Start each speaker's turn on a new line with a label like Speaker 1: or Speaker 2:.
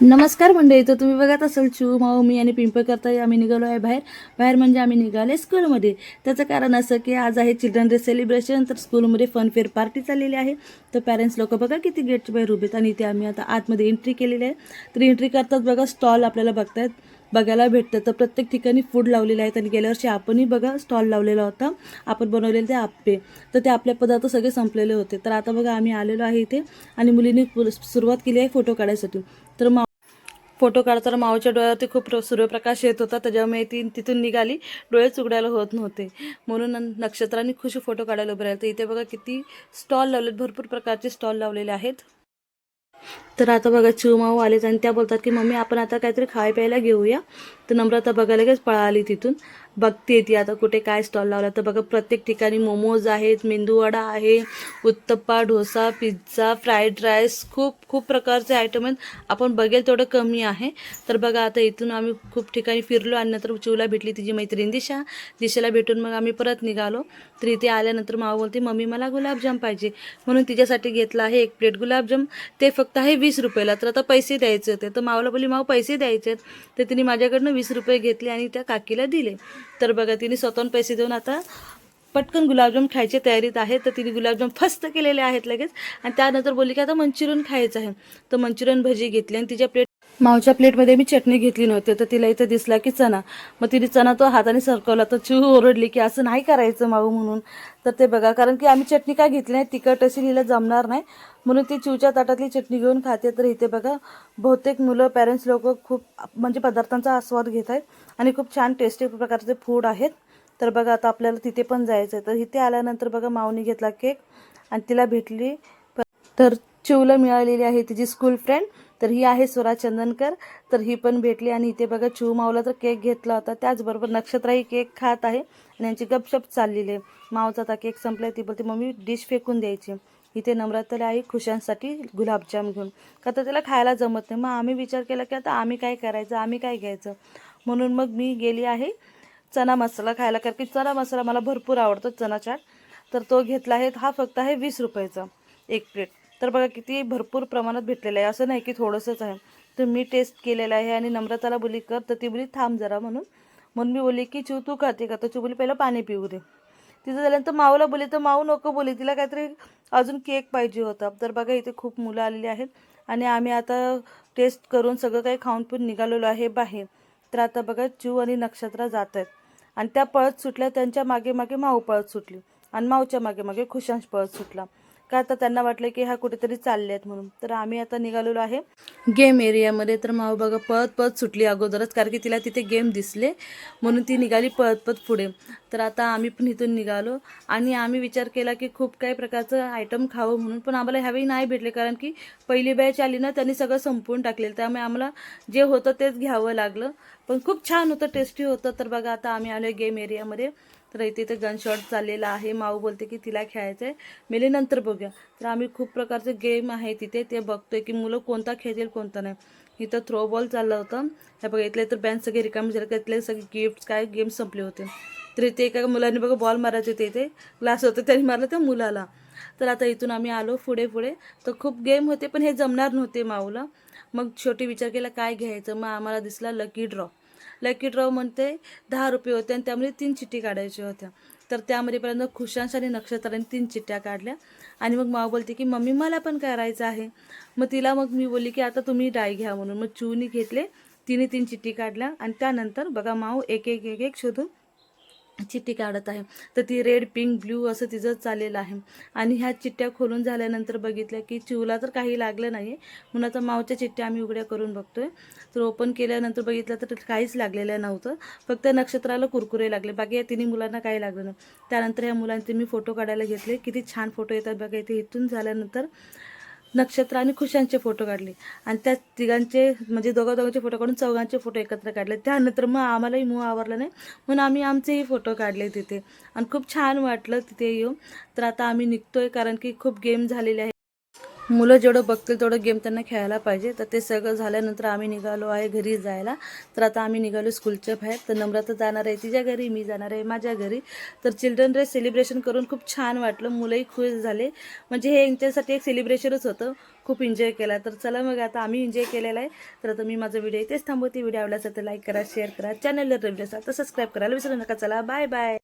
Speaker 1: नमस्कार मंडळी तर तुम्ही बघत असाल चिऊ माऊ मी आणि पिंपळ करता आम्ही निघालो आहे बाहेर. बाहेर म्हणजे आम्ही निघाले स्कूलमध्ये. त्याचं कारण असं की आज आहे चिल्ड्रन डे सेलिब्रेशन तर स्कूलमध्ये फनफेअर पार्टी चाललेली आहे. तर पॅरेंट्स लोक बघा किती गेटच्या बाहेर उभे आहेत आणि ते आम्ही आता आतमध्ये एंट्री केलेली आहे. तर एंट्री करतात बघा स्टॉल आपल्याला बघतायत. बघायला भेटतं. तर प्रत्येक ठिकाणी फूड लावलेले आहेत आणि गेल्या वर्षी आपणही बघा स्टॉल लावलेला होता. आपण बनवलेले ते आप्पे. तर ते आपले पदार्थ सगळे संपलेले होते. तर आता बघा आम्ही आलेलो आहे इथे आणि मुलींनी सुरुवात केली आहे फोटो काढायसाठी. तर मा फोटो काढताना मावच्या डोळ्यावरती खूप सूर्यप्रकाश येत होता. त्याच्यामुळे ती तिथून निघाली डोळे चुकडायला होत नव्हते. म्हणून नक्षत्रांनी खुशी फोटो काढायला उभे राहिले. तर इथे बघा किती स्टॉल लावलेत. भरपूर प्रकारचे स्टॉल लावलेले आहेत. तर आता बघा चिवमाऊ आलेत आणि त्या बोलतात की मम्मी आपण आता काहीतरी खाय प्यायला घेऊया. तर नम्रता बघा लगेच पळाली तिथून. बघते ती आता कुठे काय स्टॉल लावला. तर बघा प्रत्येक ठिकाणी मोमोज आहेत मेंदूवडा आहे uttapam dosa pizza fried rice खूप खूप प्रकारचे आयटम आहेत. आपण बघेल तेवढं कमी आहे. तर बघा आता इथून आम्ही खूप ठिकाणी फिरलो आणि नंतर चिवला भेटली तिची मैत्रीण दिशा. दिशेला भेटून मग आम्ही परत निघालो. तर इथे आल्यानंतर मावा बोलते मम्मी मला गुलाबजाम पाहिजे. म्हणून तिच्यासाठी घेतला आहे एक प्लेट गुलाबजाम. ते फक्त आहे वीस रुपयाला. तर आता पैसे द्यायचे होते. तर मावला बोलली माव पैसे द्यायचे आहेत. तर तिने माझ्याकडनं वीस रुपये घेतले आणि त्या काकीला दिले. तर बघा तिने स्वतःहून पैसे देऊन आता पटकन गुलाबजाम खायची तयारीत आहे. तर तिने गुलाबजाम फस्त केलेले आहेत लगेच. आणि त्यानंतर बोलली की आता मंचुरियन खायचं आहे. तर मंचुरियन भजी घेतली आणि तिच्या प्लेट मावच्या प्लेटमध्ये मी चटणी घेतली नव्हती तर तिला इथं दिसला की चणा. मग तिने चणा तो हाताने सरकवला तर चिव ओरडली की असं नाही करायचं माऊ म्हणून. तर ते बघा कारण की आम्ही चटणी काय घेतली नाही? तिखट अशी तिला जमणार नाही. म्हणून ती चिवच्या ताटातली चटणी घेऊन खाते. तर इथे बघा बहुतेक मुलं पॅरेंट्स लोक खूप म्हणजे पदार्थांचा आस्वाद घेत आहेत आणि खूप छान टेस्टी प्रकारचे फूड आहेत. तर बघा आता आपल्याला तिथे पण जायचं आहे तर इथे आल्यानंतर बघा माऊनी घेतला केक आणि तिला भेटली. प- तर चिवला मिळालेली आहे तिची स्कूल फ्रेंड तर ही आहे स्वरा चंदनकर. तर ही पण भेटली आणि इथे बघा चिव मावला तर केक घेतला होता. त्याचबरोबर नक्षत्राही केक खात आहे आणि यांची गपशप चाललेली आहे. मावचा आता केक संपला ती बोलते मम्मी डिश फेकून द्यायची. इथे नम्रताला आई खुशांसाठी गुलाबजाम घेऊन का तर त्याला खायला जमत नाही. मग आम्ही विचार केला की आता आम्ही काय करायचं? आम्ही काय घ्यायचं? म्हणून मग मी गेली आहे चना मसाला खायला कारण की चना मसाला मला भरपूर आवडतो चना चाट तर तो घेतला आहे हा फक्त आहे वीस रुपयाचा एक प्लेट. तर बघा किती भरपूर प्रमाणात भेटलेलं आहे. असं नाही की थोडंसंच आहे. तर मी टेस्ट केलेलं आहे आणि नम्रताला बोली कर. तर ती बोली थांब जरा म्हणून. म्हणून मी बोलली की चिव तू खाते का? तर चिव बोली पहिलं पाणी पिऊ दे. तिथं झाल्यानंतर माऊला बोली तर माऊ नको बोली तिला काहीतरी अजून केक पाहिजे होता. तर बघा इथे खूप मुलं आलेली आहेत. आणि आम्ही आता टेस्ट करून सगळं काही खाऊन पिऊन निघालेलो आहे बाहेर. तर आता बघा चिव आणि नक्षत्र जात आहेत. आणि त्या पळत सुटल्या त्यांच्या मागे मागे माऊ पळत सुटली. आणि माऊच्या मागे मागे खुशांश पळत सुटला. का आता त्यांना वाटलं की हा कुठेतरी चालले आहेत म्हणून. तर आम्ही आता निघालेलो आहे. गेम एरियामध्ये तर माऊ बघा पळत पळत सुटली अगोदरच कारण की तिला तिथे गेम दिसले म्हणून ती निघाली पळत पळत पुढे. तर आता आम्ही पण इथून निघालो. आणि आम्ही विचार केला की खूप काही प्रकारचं आयटम खावं म्हणून पण आम्हाला ह्यावेळी नाही भेटले कारण की पहिली बॅच आली ना त्यांनी सगळं संपवून टाकलेलं. त्यामुळे आम्हाला जे होतं तेच घ्यावं लागलं. पण खूप छान होतं टेस्टी होतं. तर बघा आता आम्ही आलो गेम एरियामध्ये तर इथे इथे गनशॉट चाललेला आहे. माऊ बोलते की तिला खेळायचं आहे मेले नंतर बघूया. तर आम्ही खूप प्रकारचे गेम आहे तिथे ते बघतोय की मुलं कोणता खेळतील कोणता नाही. इथं थ्रो बॉल चाललं होतं. हे बघा इथले तर बँच सगळे रिकामी झाले. का इथले सगळे गिफ्ट काय गेम संपले होते. तर इथे एका मुलांनी बघा बॉल मारायचे होते इथे. ग्लास होते त्यांनी मारलं त्या मुलाला. तर आता इथून आम्ही आलो पुढे पुढे. तर खूप गेम होते पण हे जमणार नव्हते माऊला. मग शेवटी विचार केला काय घ्यायचं? मग आम्हाला दिसला लकी ड्रॉ लकी ड्रॉ म्हणते दहा रुपये होते आणि त्यामध्ये तीन चिठ्ठी काढायच्या होत्या. तर त्यामध्ये पर्यंत खुशांश आणि नक्षत्राने तीन चिठ्ठ्या काढल्या. आणि मग माव बोलते की मम्मी मला पण करायचं आहे. मग तिला मग मी बोलली की आता तुम्ही डाय घ्या म्हणून. मग चूनी घेतले तिने तीन चिठ्ठी काढल्या आणि त्यानंतर बघा माऊ एक एक एक एक शोधून चिठ्ठी काढत आहे. तर ती रेड पिंक ब्ल्यू असं तिचं चाललेलं आहे. आणि ह्या चिठ्ठ्या खोलून झाल्यानंतर बघितल्या की चिवला तर काही लागलं नाही म्हणून आता मावच्या चिठ्ठ्या आम्ही उघड्या करून बघतोय. तर ओपन केल्यानंतर बघितलं तर काहीच लागलेलं नव्हतं. फक्त नक्षत्राला कुरकुरे लागले. बाकी या तिन्ही मुलांना काही लागलं नाही. त्यानंतर ह्या मुलांचे मी फोटो काढायला घेतले. किती छान फोटो येतात बघा. इथे इथून झाल्यानंतर नक्षत्र आणि खुशांचे फोटो काढले. आणि त्या तिघांचे म्हणजे दोघा दोघांचे फोटो काढून चौघांचे फोटो एकत्र काढले. त्यानंतर मग आम्हालाही मुह आवरला नाही. म्हणून आम्ही आमचेही फोटो काढले तिथे. आणि खूप छान वाटलं तिथे येऊन. तर आता आम्ही निघतोय कारण की खूप गेम झालेले आहे. मुलं जेवढं बघतील तेवढं गेम त्यांना खेळायला पाहिजे. तर ते सगळं झाल्यानंतर आम्ही निघालो आहे घरी जायला. तर आता आम्ही निघालो स्कूलच्या बाहेर. तर नम्रता जाणार आहे तिच्या घरी मी जाणार आहे माझ्या घरी. तर चिल्ड्रन डे सेलिब्रेशन करून खूप छान वाटलं. मुलंही खुश झाले. म्हणजे हे यांच्यासाठी एक सेलिब्रेशनच होतं. खूप एन्जॉय केला. तर चला मग आता आम्ही एन्जॉय केलेला आहे. तर आता मी माझा व्हिडिओ इथेच थांबवते. व्हिडिओ आवडला तर लाईक करा शेअर करा. चॅनलला रवी असाल तर सबस्क्राईब करायला विसरू नका. चला बाय बाय